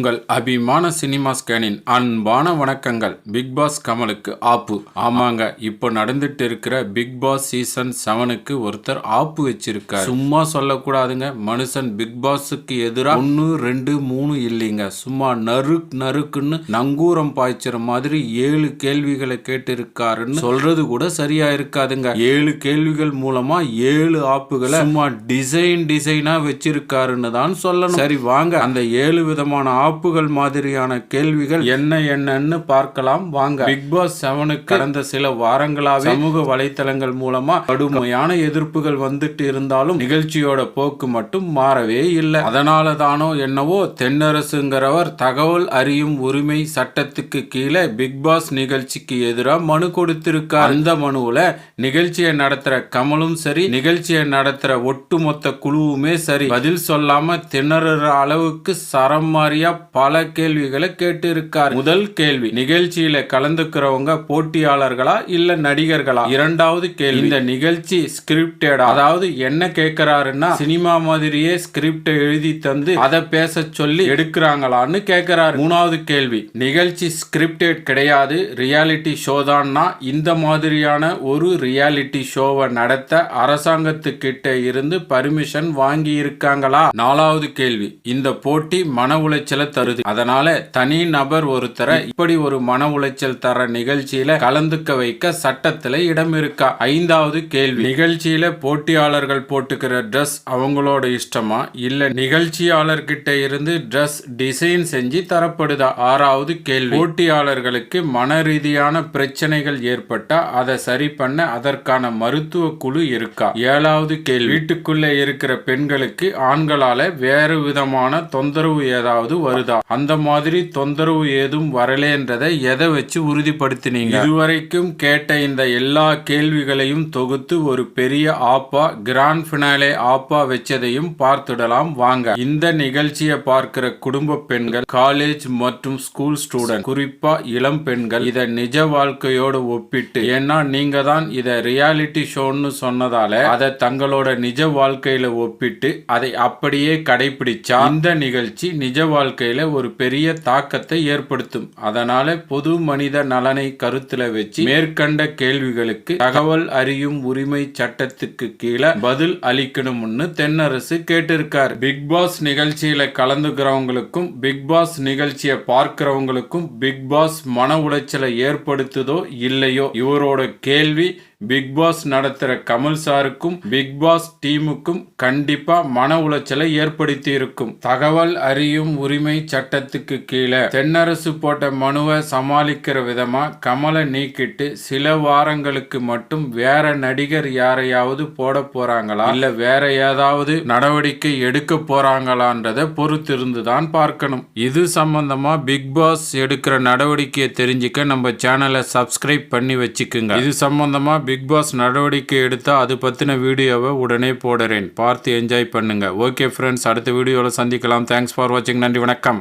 உங்கள் அபிமான சினிமா ஸ்கேனின் அன்பான வணக்கங்கள். பிக் பாஸ் கமலுக்கு ஆப்பு. ஆமாங்க இப்போ நடந்துட்டு இருக்கிற பிக் பாஸ் சீசன் செவனுக்கு ஒருத்தர் ஆப்பு வச்சிருக்காரு. சும்மா சொல்லக்கூடாதுங்க மனுஷன் பிக் பாஸுக்கு எதிராக ஒன்று ரெண்டு மூணு இல்லைங்க. சும்மா நறுக் நறுக்குன்னு நங்கூரம் பாய்ச்சுற மாதிரி ஏழு கேள்விகளை கேட்டிருக்காருன்னு சொல்றது கூட சரியா இருக்காதுங்க. ஏழு கேள்விகள் மூலமா ஏழு ஆப்புகளை சும்மா டிசைன் டிசைனா வச்சிருக்காருன்னு தான் சொல்லணும். சரி வாங்க அந்த ஏழு விதமான ஆப்புகள் மாதிரியான கேள்விகள் என்ன என்னன்னு பார்க்கலாம் வாங்க. பிக் பாஸ் செவனுக்கு கடந்த சில வாரங்களாவே சமூக வலைத்தளங்கள் மூலமா கடுமையான எதிர்ப்புகள் வந்துட்டு இருந்தாலும் நிகழ்ச்சியோட போக்கு மட்டும் மாறவே இல்லை. அதனால தானோ என்னவோ தென்னரசுங்கிறவர் தகவல் அறியும் உரிமை சட்டத்துக்கு கீழே பிக் பாஸ் நிகழ்ச்சிக்கு எதிராக மனு கொடுத்திருக்கார். அந்த மனுவுல நிகழ்ச்சியை நடத்துற கமலும் சரி நிகழ்ச்சியை நடத்துற ஒட்டுமொத்த குழுவுமே சரி. பதில் சொல்லாம திணறுற அளவுக்கு சரம் மாறியா பல கேள்விகளை கேட்டு இருக்கார் முதல் கேள்வி நிகழ்ச்சியில கலந்துக்கிறவங்க போட்டியாளர்களா இல்ல நடிகர்களா? இரண்டாவது கேள்வி இந்த நிகழ்ச்சி ஸ்கிரிப்டடா அதாவது என்ன கேட்கிறாருன்னா சினிமா மாதிரியே ஸ்கிரிப்ட் எழுதி தந்து அதை பேச சொல்லி எடுக்கிறாங்களான்னு கேட்கிறாரு மூணாவது கேள்வி நிகழ்ச்சி ஸ்கிரிப்டட் கிடையாது ரியாலிட்டி ஷோ தான்னா? இந்த மாதிரியான ஒரு ரியாலிட்டி ஷோவை நடத்த அரசாங்கத்துக்கிட்ட இருந்து பர்மிஷன் வாங்கி இருக்காங்களா நாலாவது கேள்வி இந்த போட்டி மன உளைச்சலை தருது. அதனால தனி நபர் ஒருத்தரை இப்படி ஒரு மன உளைச்சல் தர நிகழ்ச்சியில கலந்துக்க வைக்க சட்டத்துல இடம் இருக்கா ஐந்தாவது கேள்வி. நிகழ்ச்சியில போட்டியாளர்கள் போட்டுக்கிற ட்ரெஸ் அவங்களோட இஷ்டமா? இல்ல நிகழ்ச்சியாளர்கிட்ட இருந்து ட்ரெஸ் டிசைன் செஞ்சு தரப்படுதா? ஆறாவது கேள்வி. போட்டியாளர்களுக்கு மன ரீதியான பிரச்சனைகள் ஏற்பட்டா அதை சரி பண்ண அதற்கான மருத்துவ குழு இருக்கா? ஏழாவது கேள்வி. வீட்டுக்குள்ள இருக்கிற பெண்களுக்கு ஆண்களால வேறு விதமான தொந்தரவு ஏதாவது வருதா? அந்த மாதிரி தொந்தரவு ஏதும் வரலேன்றதை எதை வச்சு உறுதிப்படுத்தினீங்க? இதுவரைக்கும் கேட்ட இந்த எல்லா கேள்விகளையும் தொகுத்து ஒரு பெரிய ஆப்பா கிராண்ட் பினாலே ஆப்பா வச்சதையும் பார்த்துடலாம் வாங்க. இந்த நிகழ்ச்சியை பார்க்கிற குடும்ப பெண்கள் காலேஜ் மற்றும் ஸ்கூல் ஸ்டூடெண்ட் குறிப்பா இளம் பெண்கள் இதை நிஜ வாழ்க்கையோடு ஒப்பிட்டு ஏன்னா நீங்க தான் இதை ரியாலிட்டி ஷோன்னு சொன்னதால அதை தங்களோட நிஜ வாழ்க்கையில ஒப்பிட்டு அதை அப்படியே கடைபிடிச்சா இந்த நிகழ்ச்சி நிஜ வாழ்க்கை வாழ்க்கையில் ஒரு பெரிய தாக்கத்தை ஏற்படுத்தும். அதனால பொது மனித நலனை கருத்தில் வச்சு மேற்கண்ட கேள்விகளுக்கு தகவல் அறியும் உரிமை சட்டத்துக்கு கீழே பதில் அளிக்கணும்னு தென்னரசு கேட்டிருக்கார். பிக் பாஸ் நிகழ்ச்சியில கலந்துக்கிறவங்களுக்கும் பிக் பாஸ் நிகழ்ச்சியை பார்க்கிறவங்களுக்கும் பிக் பாஸ் மன உளைச்சலை ஏற்படுத்துதோ இல்லையோ? இவரோட கேள்வி பிக் பாஸ் நடத்துகிற கமல் சாருக்கும் பிக் பாஸ் டீமுக்கும் கண்டிப்பா மன உளைச்சலை ஏற்படுத்தி இருக்கும் தகவல் அறியும் உரிமை சட்டத்துக்கு கீழே தென்னரசு போட்ட மனுவை சமாளிக்கிற விதமா கமலை நீக்கிட்டு சில வாரங்களுக்கு மட்டும் வேற நடிகர் யாரையாவது போட போறாங்களா? இல்ல வேற ஏதாவது நடவடிக்கை எடுக்க போறாங்களான்றத பொறுத்திருந்து தான் பார்க்கணும். இது சம்பந்தமா பிக் பாஸ் எடுக்கிற நடவடிக்கையை தெரிஞ்சுக்க நம்ம சேனலை சப்ஸ்கிரைப் பண்ணி வச்சுக்குங்க. இது சம்பந்தமா பிக் பாஸ் நடவடிக்கை எடுத்தால் அது பற்றின வீடியோவை உடனே போடுறேன். பார்த்து என்ஜாய் பண்ணுங்கள் ஓகே ஃப்ரெண்ட்ஸ் அடுத்த வீடியோவில் சந்திக்கலாம். தேங்க்ஸ் ஃபார் வாட்சிங் நன்றி வணக்கம்.